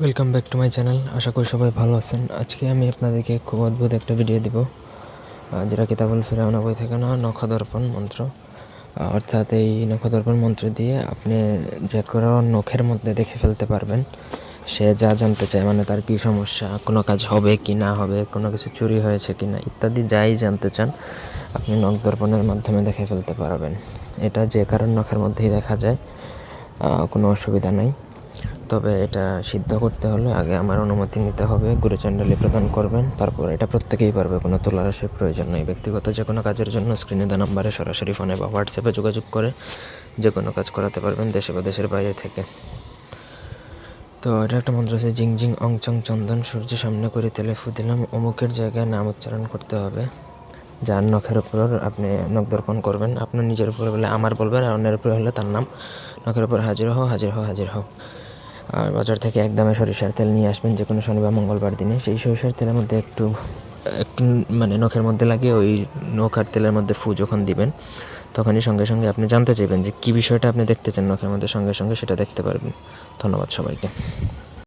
Welcome back to my channel আশা করি সবাই ভালো আছেন। আজকে আমি আপনাদেরকে খুব অদ্ভুত একটা ভিডিও দিব। যেটা কিতাবুল ফিরাউনা বই থেকে না নখদর্পণ মন্ত্র। অর্থাৎ এই নখদর্পণ মন্ত্র দিয়ে আপনি যে কোনো নখের মধ্যে দেখে ফেলতে পারবেন। সে যা জানতে চায় মানে তার কী সমস্যা, কোনো কাজ হবে কি না হবে, কোনো কিছু চুরি হয়েছে কি না, ইত্যাদি যাই জানতে চান, আপনি নখ দর্পণের মাধ্যমে দেখে ফেলতে পারবেন। এটা যে কারোর নখের মধ্যেই দেখা যায়। কোনো অসুবিধা নাই। তবে এটা সিদ্ধ করতে হলে আগে আমার অনুমতি নিতে হবে। গুরুচণ্ডালি প্রদান করবেন, তারপর এটা প্রত্যেকেই পারবে, কোনো তোলার তোলারাশের প্রয়োজন নেই। ব্যক্তিগত যে কোনো কাজের জন্য স্ক্রিনে দেওয়া নাম্বারে সরাসরি ফোনে বা হোয়াটসঅ্যাপে যোগাযোগ করে যে কোনো কাজ করাতে পারবেন দেশে বা দেশের বাইরে থেকে। তো এটা একটা মন্ত্র আছে, জিং জিং, অং, চং, চন্দন, সূর্য সামনে করে তেলে ফু দিলাম, অমুকের জায়গায় নাম উচ্চারণ করতে হবে। যার নখের উপর আপনি নখ দর্পণ করবেন, আপনার নিজের উপরে বলে আমার বলবেন আর অন্যের উপরে হলে তার নাম। নখের উপর হাজির হও হাজির হও হাজির হও। আর বাজার থেকে একদমে সরিষার তেল নিয়ে আসবেন যে কোনো শনিবার মঙ্গলবার দিনে। সেই সরিষার তেলের মধ্যে একটু একটু মানে নখের মধ্যে লাগে ওই নখ আর তেলের মধ্যে ফু যখন দিবেন, তখনই সঙ্গে সঙ্গে আপনি জানতে চাইবেন যে কী বিষয়টা আপনি দেখতে চান নখের মধ্যে। সঙ্গে সঙ্গে সেটা দেখতে পারবেন। ধন্যবাদ সবাইকে।